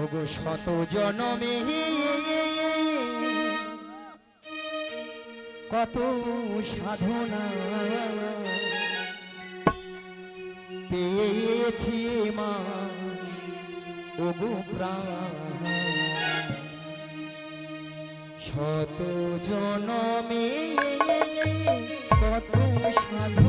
ওগো শত জনমে। কত সাধনা পেয়েছি মা ওগো প্রাণ। শত জনমে কত সাধনা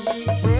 বহু রূপে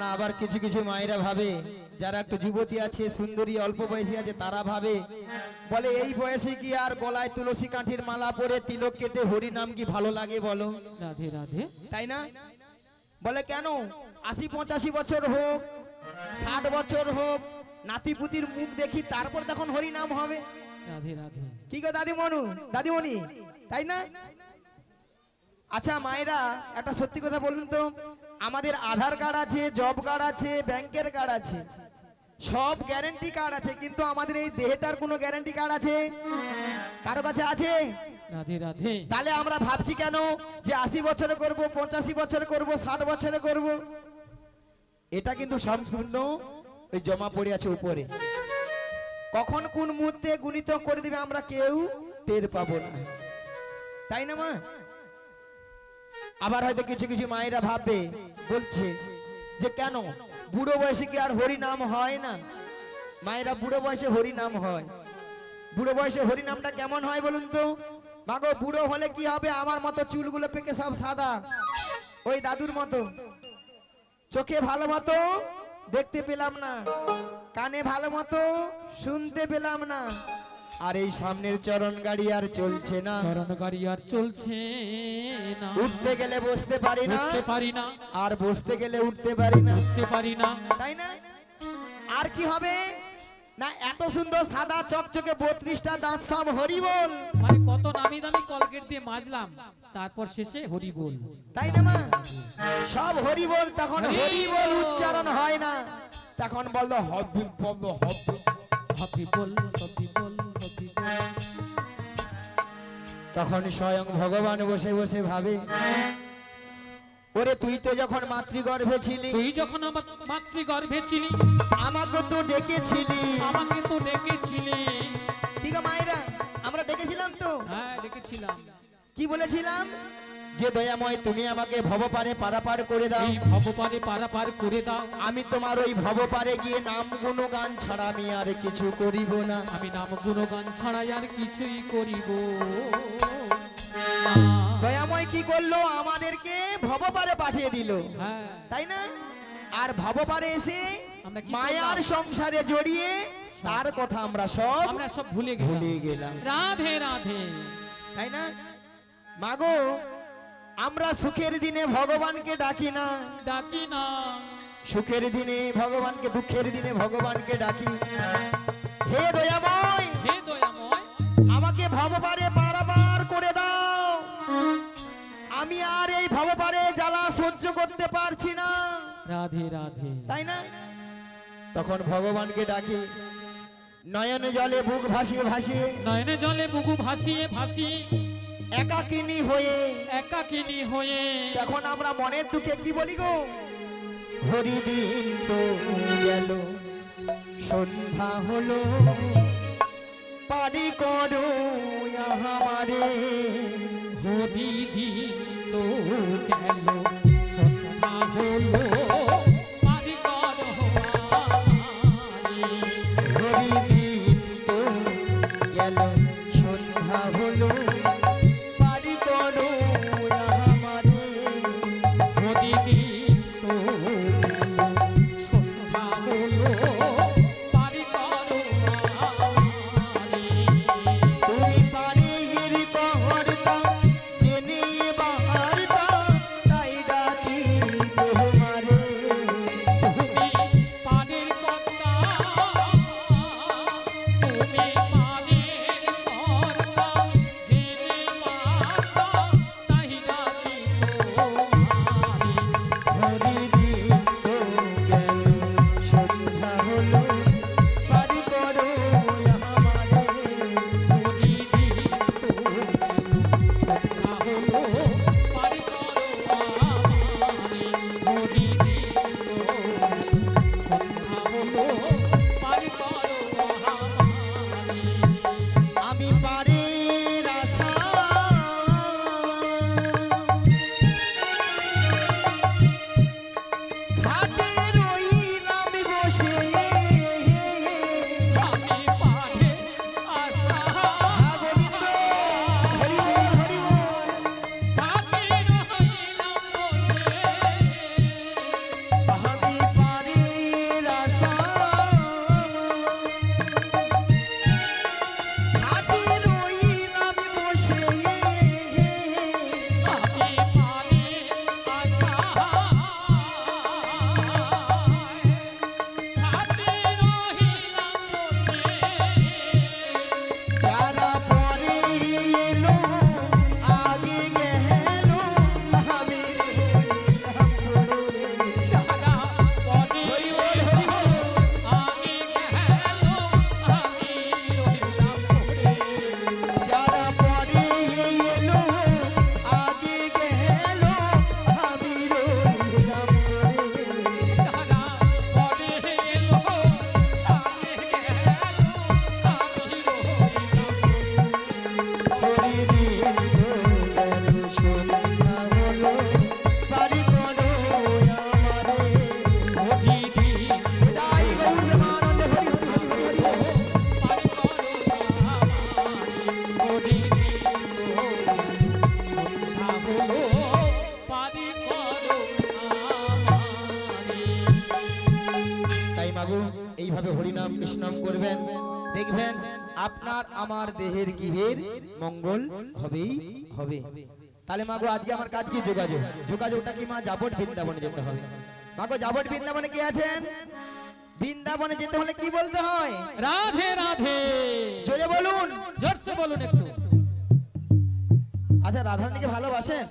না আবার কিছু কিছু মায়েরা ভাবে যারা একটু যুবতী আছে সুন্দরী অল্প বয়সী আছে তারা ভাবে বলে এই বয়সে কি আর গলায় তুলসী কাঠির মালা পরে তিলক কেটে হরি নাম কি ভালো লাগে বলো? রাধে রাধে। তাই না? বলে কেন? আশি পঁচাশি বছর হোক ষাট বছর হোক নাতিপুতির মুখ দেখি তারপর তখন হরি নাম হবে। রাধে রাধে। কি গো দাদিমনু? দাদিমণি? তাই না? আচ্ছা মায়েরা একটা সত্যি কথা বলুন তো। আমাদের আধার কার্ড আছে জব কার্ড আছে ব্যাংকের কার্ড আছে। সব গ্যারেন্টি কার্ড আছে কিন্তু আমাদের এই দেহটার কোনো গ্যারেন্টি কার্ড আছে? কারও কাছে আছে? রাধে রাধে। তাহলে আমরা ভাবছি কেন যে আশি বছরে করব পঁচাশি বছরে করব ষাট বছরে করব? এটা কিন্তু সম্পূর্ণ ওই জমা পড়ে আছে উপরে। কখন কোন মুহূর্তে গুণিত করে দিবে আমরা কেউ টের পাবো না। তাই না মা? আবার হয়তো কিছু কিছু মায়েরা ভাববে, বলছে যে কেন? বুড়ো বয়সে কি আর হরি নাম হয় না? মায়েরা বুড়ো বয়সে হরি নাম হয়। বুড়ো বয়সে হরি নামটা কেমন হয় বলুন তো? মাগো, বুড়ো হলে কি হবে? আমার মতো চুলগুলো পেকে সব সাদা। ওই দাদুর মতো। চোখে ভালো মতো দেখতে পেলাম না। কানে ভালো মতো শুনতে পেলাম না। আর এই সামনের চরণ গাড়ি আর চলছে না। চরণ গাড়ি আর চলছে না। উঠতে গেলে বসতে পারি না। বুঝতে পারি না। আর বসতে গেলে উঠতে পারি না। উঠতে পারি না। তাই না? আর কি হবে? না এত সুন্দর সাদা চকচকে বত্রিশটা দাঁত সব হরি বল মানে কত নামি দামি কলগেট দিয়ে মাজলাম তারপর শেষে হরি বল তাই না মা? সব হরি বল তখন হরি হরি বল বল। উচ্চারণ হয় না। তখন বলতো হব্বুল পব্ব হব্বুল। হপি বল হপি বল হপি বল তখন স্বয়ং ভগবান বসে বসে ভাবে ওরে তুই তো যখন মাতৃগর্ভে ছিলি তুই যখন আমার মাতৃগর্ভে ছিলি আমাকে তো ডেকেছিলি। আমাকে তো ডেকেছিলি। ঠিক মায়েরা আমরা ডেকেছিলাম তো? হ্যাঁ ডেকেছিলাম। কি বলেছিলাম? যে দয়াময় তুমি আমাকে ভবপারে পারাপার করে দাও। এই ভবপারে পারাপার করে দাও। আমি তোমার ওই ভবপারে গিয়ে নাম গুণগান ছাড়া আমি আর কিছু করিব না। আমি নাম গুণগান ছাড়াই আর কিছুই করিব। দয়াময় কি করল? আমাদেরকে ভবপারে পাঠিয়ে দিল। হ্যাঁ। তাই না? আর ভবপারে এসে মায়ার সংসারে জড়িয়ে তার কথা আমরা সব আমরা সব ভুলে ভুলে গেলাম। রাধে রাধে। তাই না? মাগো আমরা সুখের দিনে ভগবানকে ডাকি না। ডাকি না। সুখের দিনে ভগবানকে দুঃখের দিনে ভগবানকে ডাকি হে দয়াময় হে দয়াময় আমাকে ভবপারে পারাপার করে দাও। আমি আর এই ভবপারে জ্বালা সহ্য করতে পারছি না। রাধে রাধে। তাই না? তখন ভগবানকে ডাকি নয়ন জলে বুক ভাসিয়ে ভাসিয়ে। নয়নে জলে বুকু ভাসিয়ে ভাসিয়ে। একাকিনী হয়ে। একাকিনী হয়ে। তখন আমরা মনের দুঃখে কি বলি গো? হরিদিন তো গেল সন্ধ্যা হলো। পারি করো আমারে। দিদি তো গেল সন্ধ্যা হলো। হরিদিন তো গেল সন্ধ্যা হলো। মাগো আজকে আমার কাজ কি? যোগাযোগ। যোগাযোগটা কি মা? যাবট বৃন্দাবনে যেতে হবে। মাগো যাবট বৃন্দাবনে কি আছেন? বৃন্দাবনে যেতে হলে কি বলতে হয়? রাধে রাধে। জোরে বলুন। জোরসে বলুন একটু। আচ্ছা রাধারানীকে ভালোবাসেন?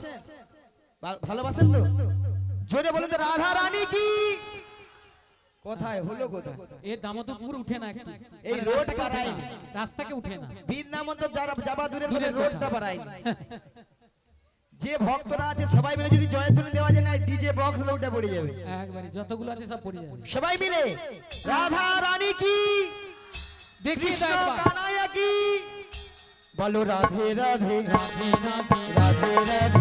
ভা- ভালোবাসেন তো? জোরে বলুন তো রাধা রানী কি? কোথায়? হলো কোথায়? এ দামোদরপুর উঠে না একটু। এই রোড রাস্তাকে উঠে বাড়ায়নি। না, রাস্তাকে উঠে না। বৃন্দাবন তো যারা যাবা দূরের রোডটা কথা। যে ভক্তরা আছে সবাই মিলে যদি জয়ের ধ্বনি দেওয়া যায় না ডিজে বক্স উঠে পড়ে যাবে। একবারে যতগুলো আছে সব পড়ে যাবে। সবাই মিলে রাধা রানী কি? কৃষ্ণ কানাইয়া কি? বলো রাধে রাধে রাধে রাধে রাধে।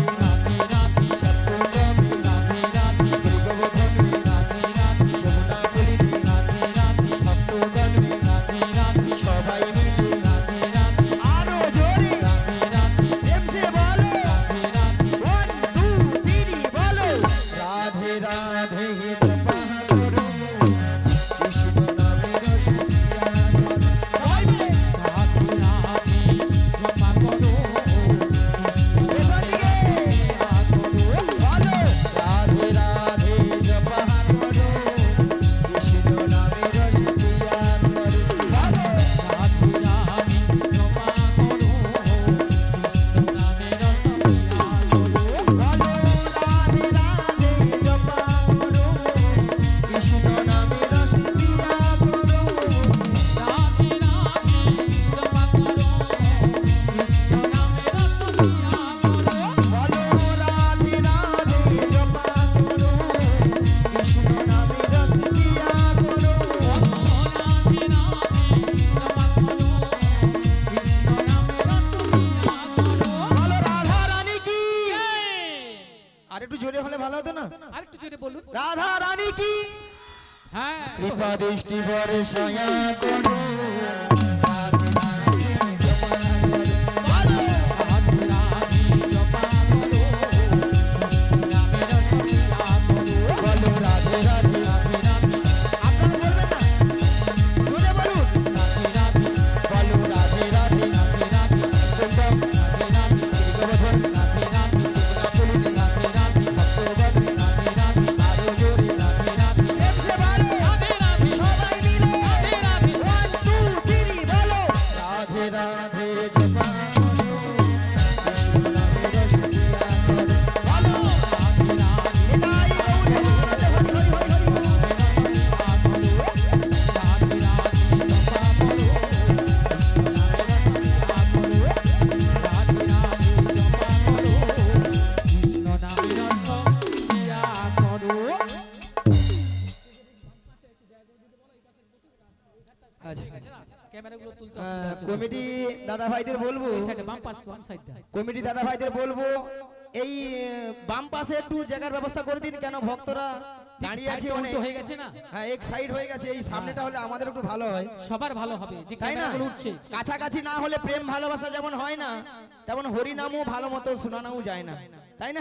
কৃপা দৃষ্টি বর্ষয়া করুন কমিটি দাদা ভাইদের বলব এই বাম পাশে একটু জায়গার ব্যবস্থা করে দিন কেন ভক্তরা দাঁড়িয়ে আছে অনেক। হয়ে গেছে না? হ্যাঁ এক সাইড হয়ে গেছে এই সামনেটা হলে আমাদের একটু ভালো হয়। সবার ভালো হবে যে তাই না? উঠছে। কাছাকাছি না হলে প্রেম ভালোবাসা যেমন হয় না তেমন ভালো মতো শোনানোও যায় না। তাই না?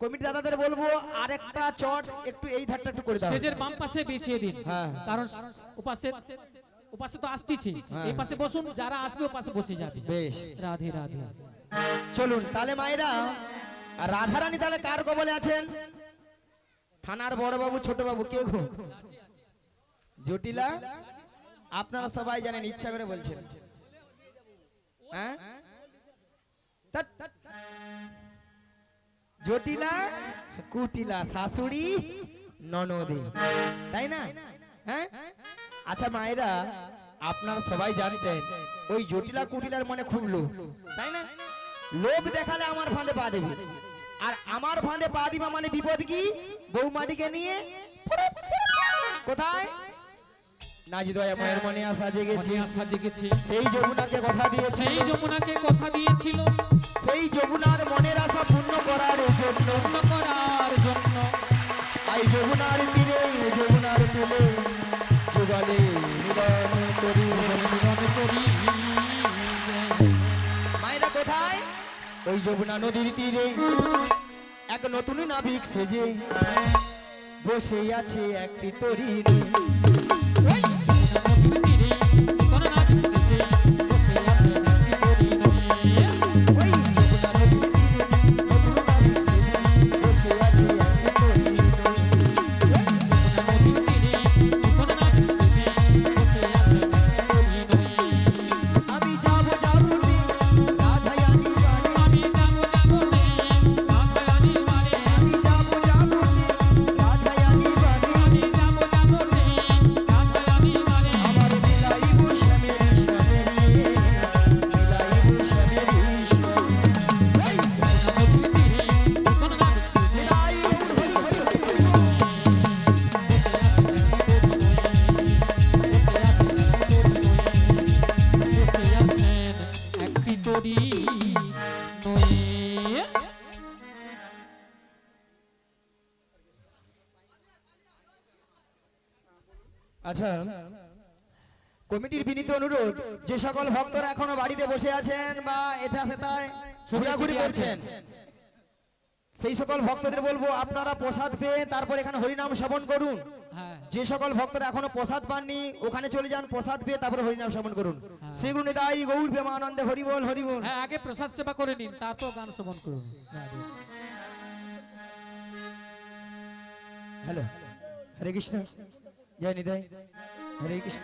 কমিটি দাদাদের বলব আরেকটা চট একটু এই ধারটা একটু করে দাও। স্টেজের বাম পাশে বিছিয়ে দিন। হ্যাঁ। কারণ ওপাশে ওপাশে তো আসতেছে এই পাশে বসুন যারা আসবে ওপাশে বসে যাবে। বেশ। রাধে রাধে। চলুন তাহলে মায়েরা রাধারানী তাহলে কার কবলে আছেন? থানার বড় বাবু ছোট বাবু কে গো? জটিলা? আপনারা সবাই জানেন ইচ্ছা করে বলছেন। হ্যাঁ? জটিলা কুটিলা শাশুড়ি ননদে। তাই না? হ্যাঁ? আচ্ছা মায়েরা আপনারা সবাই জানতেন ওই জটিলা কুটিলার মনে খুব লোভ তাই না? লোভ দেখালে আমার ফাঁদে পা দেবে। আর আমার ফাঁদে পা দিবা মানে বিপদ কি? বৌমাটিকে নিয়ে? কোথায়? নাজি মায়ের মনে আসা জেগেছে। আশা জেগেছে। সেই যমুনাকে কথা দিয়েছে সেই যমুনাকে কথা দিয়েছিল। সেই যমুনার মনের আশা পূর্ণ করার জন্য। পূর্ণ করার জন্য। আই যমুনার তীরে যমুনার তীরে যুগলে মিলন করি মিলন করি। মায়েরা কোথায়? ওই যমুনা নদীর তীরে। এক নতুন নাবিক সেজে বসে আছে একটি তরীর। আচ্ছা কমিটির বিনীত অনুরোধ যে সকল ভক্তরা এখনও বাড়িতে বসে আছেন বা এটা সেটায় ঘোরাঘুরি করছেন। সেই সকল ভক্তদের বলব আপনারা প্রসাদ পেয়ে তারপর এখানে হরিনাম শ্রবণ করুন। হ্যাঁ। যে সকল ভক্তরা এখনও প্রসাদ পাননি ওখানে চলে যান প্রসাদ পেয়ে তারপরে হরিনাম শ্রবণ করুন। শ্রীগুরু নিতাই গৌর প্রেমানন্দে হরিবল হরিবল হ্যাঁ আগে প্রসাদ সেবা করে নিন তারপর গান শ্রবণ করুন। হ্যালো হরে কৃষ্ণ। জয় নিতাই হরে কৃষ্ণ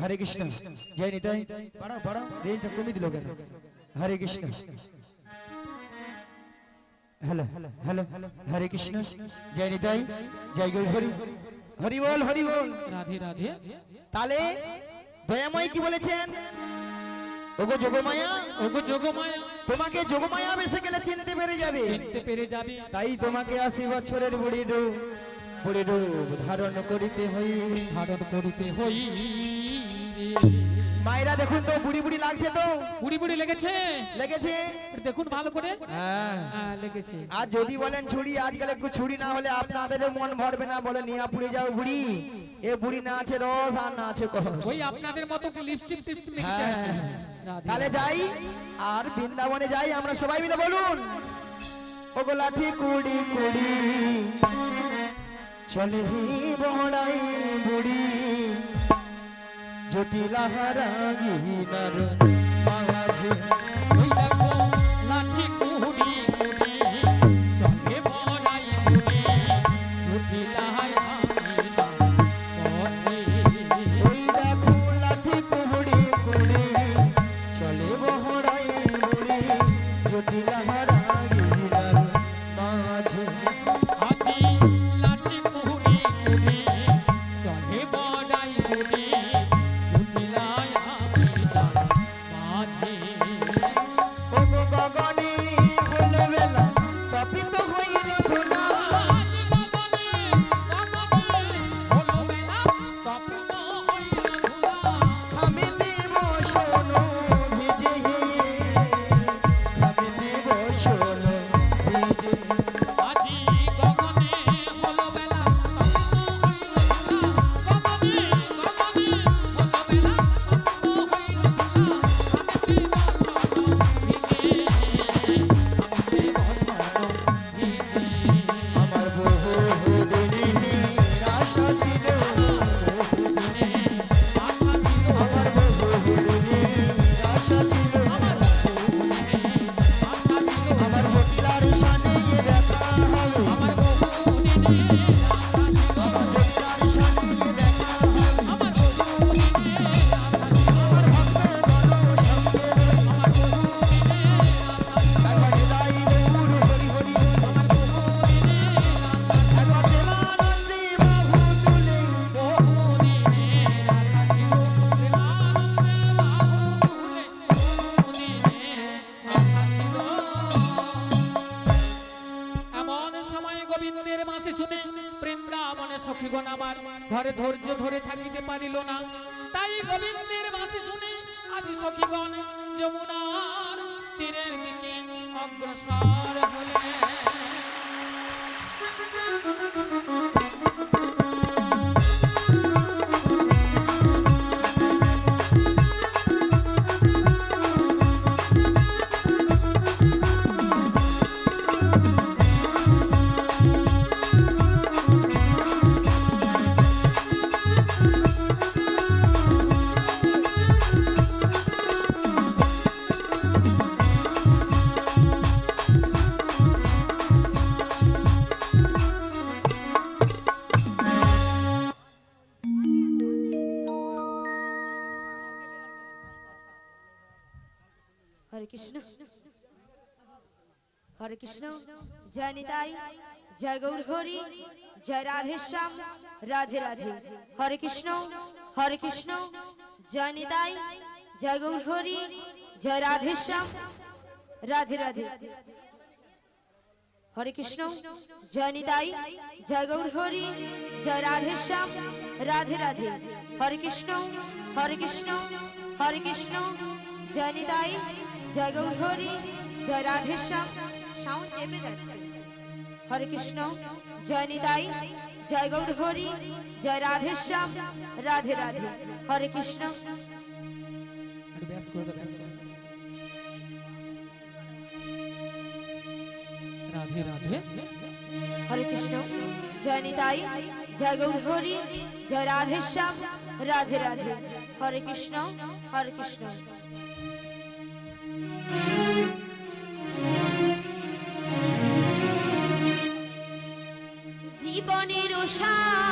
হরে কৃষ্ণ জয় নিতাই বাড়াও বাড়াও রেঞ্জটা কমে দিল কেন হরে কৃষ্ণ হ্যালো হ্যালো হরে কৃষ্ণ জয় নিতাই জয় গৌর হরি হরি বল হরি বল রাধে রাধে তাহলে দয়াময় কি বলেছেন? ওগো যোগমায়া। ওগো যোগমায়া। তোমাকে যোগমায়া বেসে গেলে চিনতে পেরে যাবে। চিনতে পেরে যাবে। তাই তোমাকে আশি বছরের বুড়ি রূপ বুড়ি রূপ ধারণ করিতে হই। ধারণ করিতে হই। মায়েরা দেখুন তো বুড়ি বুড়ি লাগছে তো? বুড়ি বুড়ি লেগেছে? লেগেছে? দেখুন ভালো করে। হ্যাঁ। হ্যাঁ লেগেছে। আর যদি বলেন ছুরি আজকাল একটু ছুরি না হলে আপনাদেরও মন ভরবে না। বলে নিয়া পুড়ে যাও বুড়ি। এ বুড়ি না আছে রস আর না আছে কস ওই আপনাদের মতো লিপস্টিক টিপস্টিক লেগেছে হ্যাঁ। রাধে তাহলে যাই, আর বৃন্দাবনে যাই, আমরা সবাই মিলে বলুন। ওগো লাঠি কুড়ি কুড়ি, চলে বড়াই বুড়ি। জটিলা হারাগিনার মাঝে সখীগণ আমার। ঘরে ধৈর্য ধরে থাকিতে পারিল না। তাই গোবিন্দের বাসি শুনে আজ সখীগণ যমুনার তীরের দিকে অগ্রসর হলেন। হরে কৃষ্ণ। হরে কৃষ্ণ। জয় নিতাই জয় গৌর হরি জয় রাধে শ্যাম রাধে রাধে। হরে কৃষ্ণ হরে কৃষ্ণ। জয় নিতাই জয় গৌর হরি জয় রাধে শ্যাম রাধে রাধে। হরে কৃষ্ণ। জয় নিতাই জয় গৌর হরি জয় রাধে শ্যাম রাধে রাধে। হরে কৃষ্ণ হরে কৃষ্ণ হরে কৃষ্ণ। জয় নিতাই জয় গৌর হরি জয় রাধে শ্যাম সাউন্ড চেপে যাচ্ছে। হরে কৃষ্ণ জয় নিতাই জয় গৌর হরি জয় রাধে শ্যাম রাধে রাধে হরে কৃষ্ণ। রাধে রাধে। হরে কৃষ্ণ জয় নিতাই জয় গৌর জয় রাধে শ্যাম রাধে রাধে। হরে কৃষ্ণ হরে কৃষ্ণ। জীবনের সারে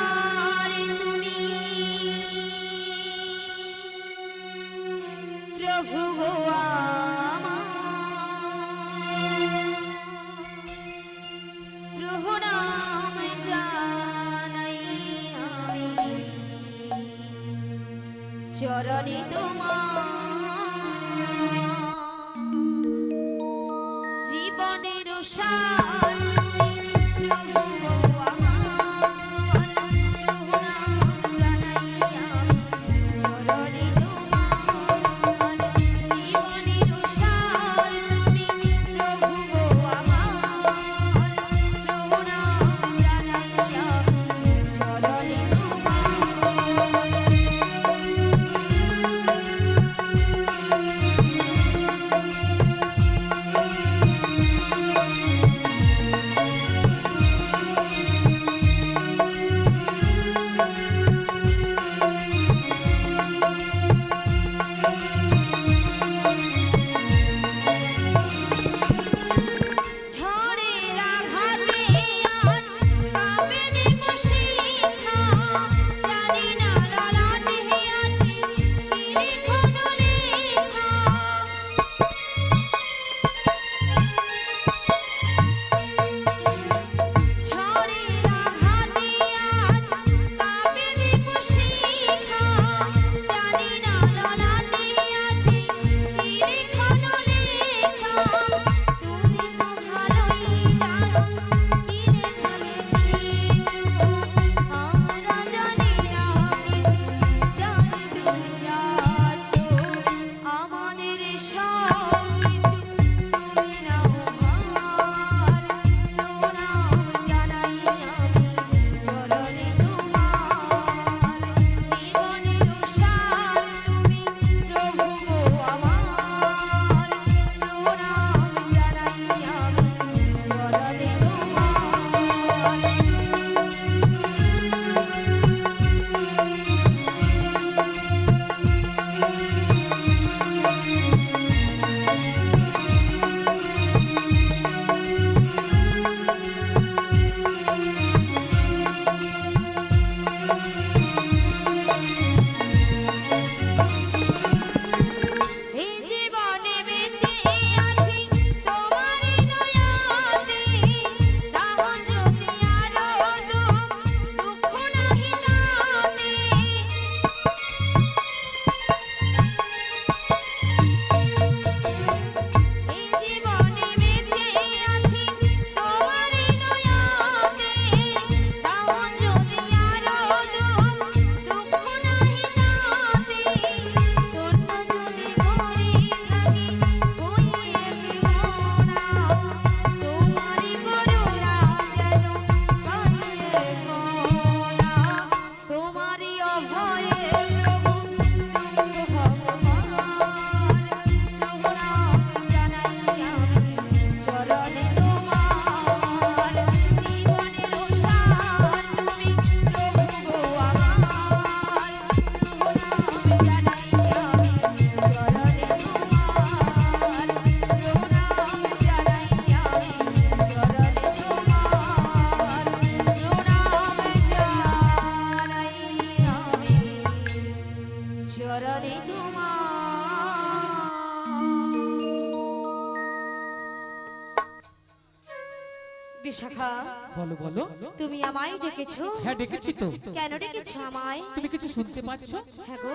আমায় ডেকেছো? হ্যাঁ ডেকেছি তো। কেন ডেকেছো আমায়? তুমি কিছু শুনতে পাচ্ছ? হ্যাঁ গো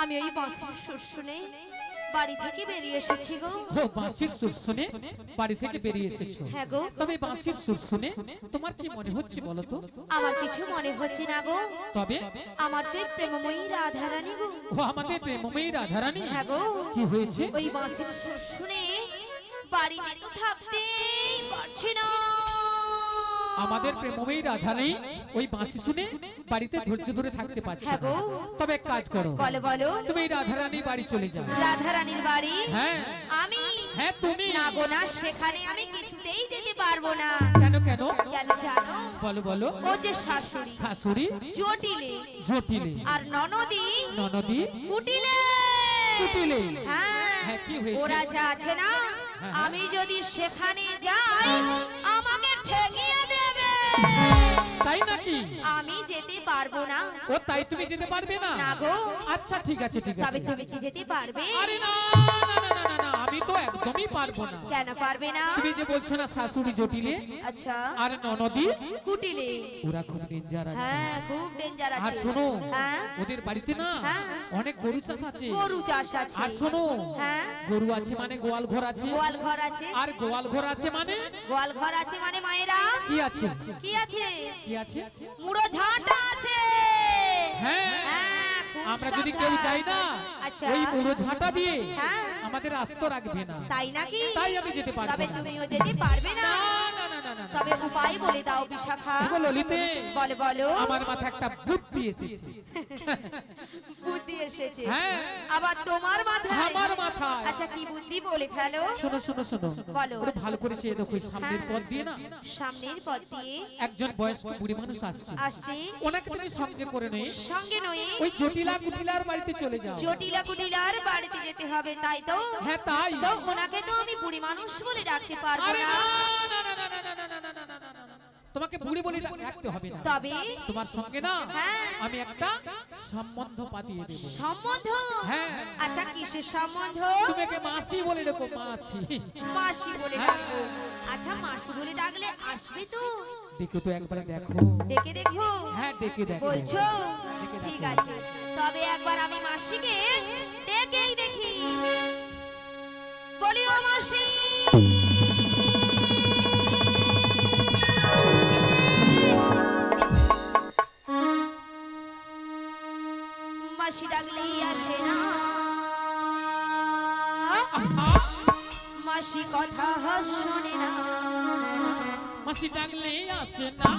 আমি ওই বাসের সুর শুনে বাড়ি থেকে বেরিয়ে এসেছি গো। ও বাঁশির সুর শুনে বাড়ি থেকে বেরিয়ে এসেছ। হ্যাঁ গো। তবে বাঁশির সুর শুনে তোমার কি মনে হচ্ছে বলো তো? আমার কিছু মনে হচ্ছে না গো। তবে? আমার যে প্রেমময়ী রাধারানী গো। ও আমাদের প্রেমময়ী রাধারানী। হ্যাঁ গো। কি হয়েছে? ওই বাসের সুর শুনে বাড়ি তো থাকতেই পারছি না আমাদের প্রেমময়ী রাধারানী ওই বাঁশি শুনে বাড়িতে ধৈর্য ধরে থাকতে পারছে। হ্যাঁ। তবে এক কাজ করো। বলো বলো। তুমি এই রাধারানী বাড়ি চলে যাও। রাধারানীর বাড়ি? হ্যাঁ। আমি? হ্যাঁ তুমি? না গো না সেখানে আমি কিছুতেই যেতে পারব না। কেন কেন? কেন জানো? বলো বলো। ও যে শাশুড়ি। শাশুড়ি? জটিলে। জটিলে। আর ননদি? ননদি? কুটিলে। কুটিলে। হ্যাঁ। হ্যাঁ, কি হয়েছে? ওরা যা আছে না হ্যাঁ। আমি যদি সেখানে যাই তাই নাকি? আমি যেতে পারব না। ও তাই তুমি যেতে পারবে না? না গো। আচ্ছা ঠিক আছে ঠিক আছে। তুমি কি যেতে পারবে? আরে না! আমি তো একদমই পারব না। কেন পারবে না? তুমি যে বলছো না শাশুড়ি জটিলে আচ্ছা। আর ননদি? কুটিলে। ওরা খুব ডেঞ্জার আছে। হ্যাঁ খুব ডেঞ্জার আছে। আর শোনো হ্যাঁ? ওদের বাড়িতে না হ্যাঁ। অনেক গরু চাষ আছে। গরু চাষ আছে। আর শোনো হ্যাঁ? গরু আছে মানে গোয়াল ঘর আছে। গোয়াল ঘর আছে। আর গোয়াল ঘর আছে মানে? গোয়াল ঘর আছে মানে মায়েরা? কি আছে? কি আছে? কি আছে? মুড়ো ঝাঁটা আছে। হ্যাঁ। হ্যাঁ, আমরা যদি কেউ যাই না আচ্ছা। ওই পুরো ঝাঁটা দিয়ে হ্যাঁ। আমাদের আস্ত রাখবে না। তাই নাকি? তাই আমি যেতে পারব তবে তুমিও যেতে পারবে না। তবে উপায় বলে দাও বিশাখা। বলো ললিতে বলো বলো। আমার মাথা একটা বুদ্ধি এসেছে। বুদ্ধি এসেছে আবার তোমার মাথায় আমার মাথায় আচ্ছা কি বুদ্ধি বলে ফেলো শোনো শোনো শোনো বলো ওরে ভালো করে দেখো সামনের পথ দিয়ে না সামনের পথ দিয়ে একজন বয়স্ক বুড়ি মানুষ আসছে আসছে ওনাকে তুমি সঙ্গে করে নই সঙ্গে নই ওই জটিলা কুটিলার বাড়িতে চলে যাও জটিলা কুটিলার বাড়িতে যেতে হবে তাই তো হ্যাঁ তাই তো ওনাকে তো আমি বুড়ি মানুষ বলে ডাকতে পারব না না না না না না না তোমাকে বুড়ি বলি রাখতে হবে না। তবে তোমার সঙ্গে না হ্যাঁ। আমি একটা সম্বন্ধ পাতিয়ে দেব। সম্বন্ধ? হ্যাঁ। আচ্ছা কিসের সম্বন্ধ? তুমি একে মাসি বলে রেখো মাসি। মাসি বলে হ্যাঁ। ডাকবো আচ্ছা মাসি বলে ডাকলে আসবে তো? দেখো তো একবার দেখো। ডেকে দেখো। হ্যাঁ ডেকে দেখো। বলছো? ঠিক আছে। তবে একবার আমি মাসিকে ডেকেই দেখি। বলি ও মাসি। ডাকলেই আসে না। মাসি কথা শোনে না। মাসি ডাকলেই আসে না।